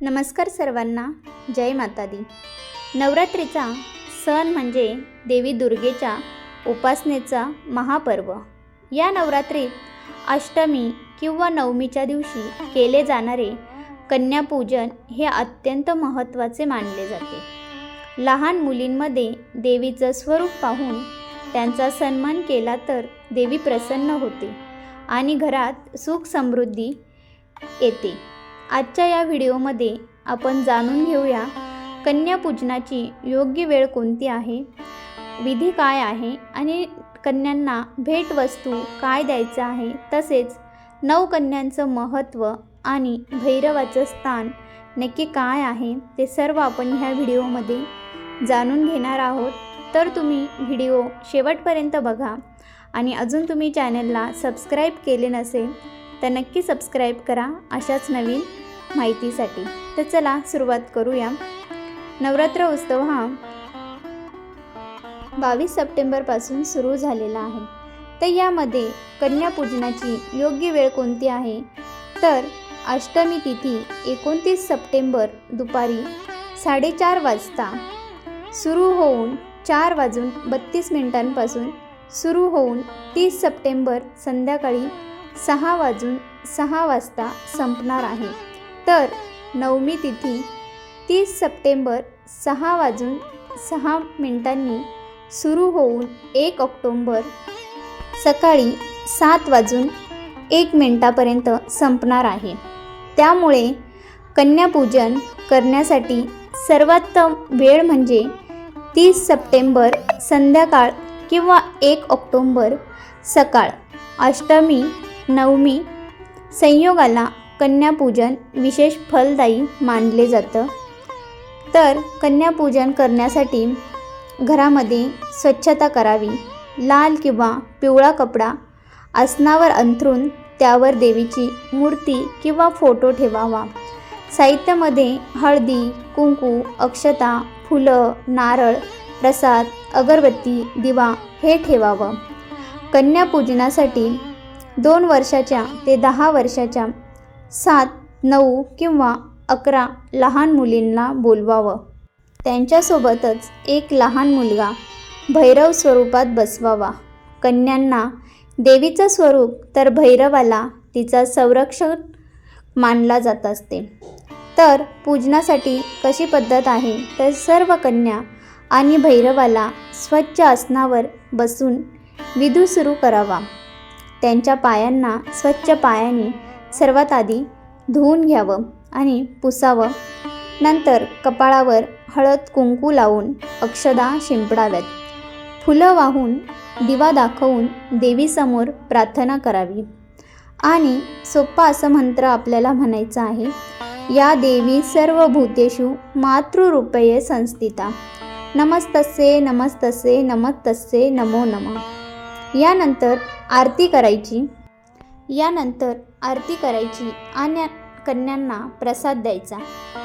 नमस्कार सर्वांना. जय माता दी नवरात्रीचा सण म्हणजे देवी दुर्गेच्या उपासनेचा महापर्व. या नवरात्रीत अष्टमी किंवा नवमीच्या दिवशी केले जाणारे कन्यापूजन हे अत्यंत महत्त्वाचे मानले जाते. लहान मुलींमध्ये देवीचं स्वरूप पाहून त्यांचा सन्मान केला तर देवी प्रसन्न होते आणि घरात सुख समृद्धी येते. आजच्या या व्हिडिओमध्ये आपण जाणून घेऊया कन्यापूजनाची योग्य वेळ कोणती आहे विधी काय आहे आणि कन्यांना भेटवस्तू काय द्यायचं आहे तसेच नऊ कन्यांचं महत्त्व आणि भैरवाचं स्थान नक्की काय आहे ते सर्व आपण ह्या व्हिडिओमध्ये जाणून घेणार आहोत. तर तुम्ही व्हिडिओ शेवटपर्यंत बघा आणि अजून तुम्ही चॅनलला सबस्क्राईब केले नसेल तर नक्की सबस्क्राईब करा अशाच नवीन माहितीसाठी. तर चला सुरुवात करूया. नवरात्र उत्सव हा बावीस सप्टेंबरपासून सुरू झालेला आहे. तर यामध्ये कन्यापूजनाची योग्य वेळ कोणती आहे? तर अष्टमी तिथी एकोणतीस सप्टेंबर दुपारी साडेचार वाजता सुरू होऊन चार वाजून बत्तीस मिनिटांपासून सुरू होऊन तीस सप्टेंबर संध्याकाळी सहा वाजून सहा वाजता संपणार आहे. तर नवमी तिथी तीस सप्टेंबर सहा वाजून सहा मिनिटांनी सुरू होऊन एक ऑक्टोंबर सकाळी सात वाजून एक मिनटापर्यंत संपणार आहे. त्यामुळे कन्यापूजन करण्यासाठी सर्वोत्तम वेळ म्हणजे तीस सप्टेंबर संध्याकाळ किंवा एक ऑक्टोंबर सकाळ. अष्टमी नवमी. संयोगाला कन्यापूजन विशेष फलदायी मानले जातं. तर कन्यापूजन करण्यासाठी घरामध्ये स्वच्छता करावी. लाल किंवा पिवळा कपडा आसनावर अंथरून त्यावर देवीची मूर्ती किंवा फोटो ठेवावा. साहित्यामध्ये हळदी कुंकू अक्षता फुलं नारळ प्रसाद अगरबत्ती दिवा हे ठेवावं. कन्यापूजनासाठी दोन वर्षाच्या ते दहा वर्षाच्या. सात नऊ किंवा अकरा लहान मुलींना बोलवावं. त्यांच्यासोबतच एक लहान मुलगा भैरव स्वरूपात बसवावा. कन्यांना देवीचं स्वरूप तर भैरवाला तिचा संरक्षण मानला जात असते. तर पूजनासाठी कशी पद्धत आहे? तर सर्व कन्या आणि भैरवाला स्वच्छ आसनावर बसून विधू सुरू करावा. त्यांच्या पायांना स्वच्छ पायाने सर्वात आधी धुवून घ्यावं आणि पुसावं. नंतर कपाळावर हळद कुंकू लावून अक्षदा शिंपडाव्यात. फुलं वाहून दिवा दाखवून देवीसमोर प्रार्थना करावी. आणि सोप्पा असं मंत्र आपल्याला म्हणायचं आहे या देवी सर्व भूतेषु मातृरूपये संस्थिता. नमस्तसे नमस्तसे नमस्तसे नमो नमः. यानंतर आरती करायची. यानंतर आरती करायची आणि कन्यांना प्रसाद द्यायचा.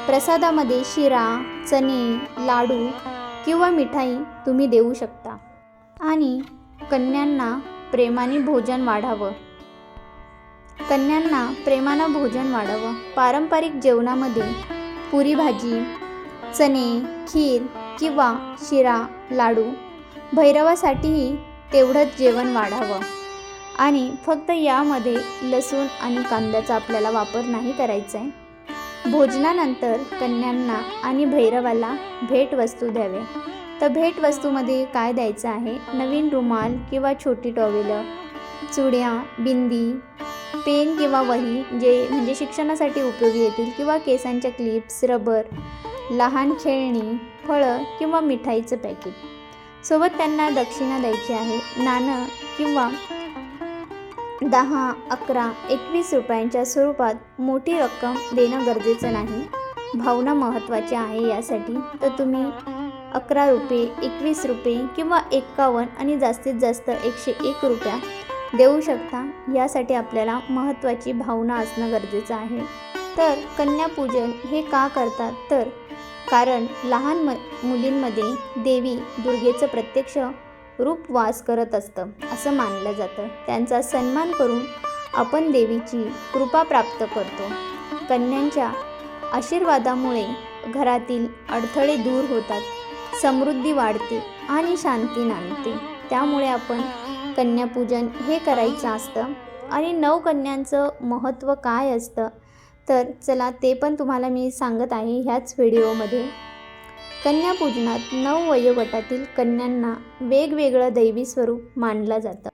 प्रसादामध्ये शिरा चणे लाडू किंवा मिठाई तुम्ही देऊ शकता. आणि कन्यांना प्रेमाने भोजन वाढावं. कन्यांना प्रेमानं भोजन वाढावं. पारंपरिक जेवणामध्ये पुरी भाजी चणे खीर किंवा शिरा लाडू भैरवासाठीही तेवढंच जेवण वाढावं. आणि फक्त यामध्ये लसूण आणि कांद्याचा आपल्याला वापर नाही करायचा आहे. भोजनानंतर कन्यांना आणि भैरवाला भेटवस्तू द्यावे. तर भेटवस्तूमध्ये काय द्यायचं आहे? नवीन रुमाल किंवा छोटी टॉवेलं चुड्या बिंदी पेन किंवा वही जे म्हणजे शिक्षणासाठी उपयोगी येतील किंवा केसांच्या क्लिप्स रबर लहान खेळणी फळं किंवा मिठाईचं पॅकेट. सोबत त्यांना दक्षिणा द्यायची आहे. नाणं किंवा दहा अकरा एकवीस रुपयांच्या स्वरूपात मोठी रक्कम देणं गरजेचं नाही. भावना महत्त्वाची आहे यासाठी तर तुम्ही अकरा रुपये एकवीस रुपये किंवा एक्कावन्न आणि जास्तीत जास्त एकशे एक रुपया देऊ शकता. यासाठी आपल्याला महत्त्वाची भावना असणं गरजेचं आहे. तर कन्यापूजन हे का करतात? तर कारण लहान म मुलींमध्ये देवी दुर्गेचं प्रत्यक्ष रूप वास करत असतं असं मानलं जातं. त्यांचा सन्मान करून आपण देवीची कृपा प्राप्त करतो. कन्यांच्या आशीर्वादामुळे घरातील अडथळे दूर होतात समृद्धी वाढते आणि शांती नांदते. त्यामुळे आपण कन्यापूजन हे करायचं असतं. आणि नऊ कन्यांचं महत्त्व काय असतं? तर चला ते पण तुम्हाला मी सांगत आहे ह्याच व्हिडिओमध्ये. कन्यापूजनात नऊ वयोगटातील कन्यांना वेगवेगळं दैवी स्वरूप मानलं जातं.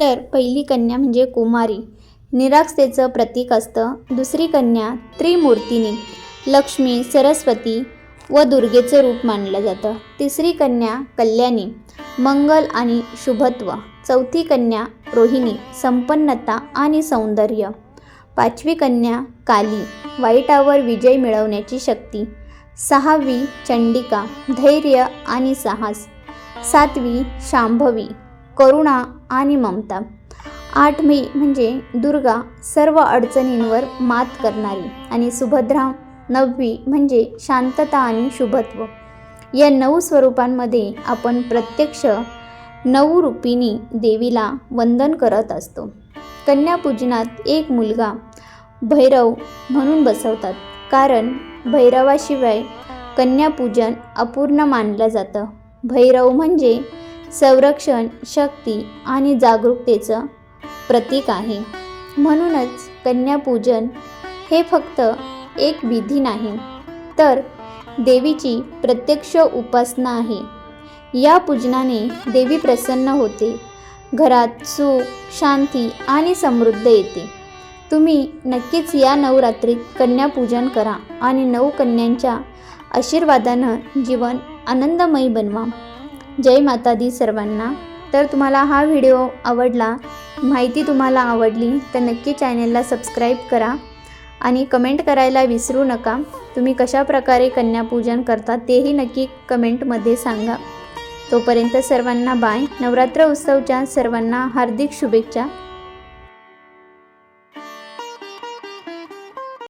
तर पहिली कन्या म्हणजे कुमारी. निराक्षतेचं प्रतीक असतं. दुसरी कन्या त्रिमूर्तीनी. लक्ष्मी सरस्वती व दुर्गेचं रूप मानलं जातं. तिसरी कन्या कल्याणी. मंगल आणि शुभत्व. चौथी कन्या रोहिणी. संपन्नता आणि सौंदर्य. पाचवी कन्या काली. वाईटावर विजय मिळवण्याची शक्ती. सहावी चंडिका धैर्य आणि साहस. सातवी शांभवी करुणा आणि ममता. आठवी म्हणजे दुर्गा सर्व अडचणींवर मात करणारी आणि सुभद्रा. नववी म्हणजे शांतता आणि शुभत्व. या नऊ स्वरूपांमध्ये आपण प्रत्यक्ष नऊ रूपिणी देवीला वंदन करत असतो. कन्यापूजनात एक मुलगा भैरव म्हणून बसवतात. कारण भैरवाशिवाय कन्यापूजन अपूर्ण मानलं जातं. भैरव म्हणजे संरक्षण शक्ती आणि जागरूकतेचं प्रतीक आहे. म्हणूनच कन्यापूजन हे फक्त एक विधी नाही तर देवीची प्रत्यक्ष उपासना आहे. या पूजनाने देवी प्रसन्न होते. घरात सुख शांती आणि समृद्ध येते. तुम्ही नक्कीच या नवरात्रीत कन्यापूजन करा आणि नऊ कन्यांच्या आशीर्वादानं जीवन आनंदमयी बनवा. जय माता दी सर्वांना. तर तुम्हाला हा व्हिडिओ आवडला माहिती तुम्हाला आवडली तर नक्की चॅनेलला सबस्क्राईब करा आणि कमेंट करायला विसरू नका. तुम्ही कशा प्रकारे कन्यापूजन करता तेही नक्की कमेंटमध्ये सांगा. तोपर्यंत सर्वांना बाय. नवरात्र उत्सवच्या सर्वांना हार्दिक शुभेच्छा.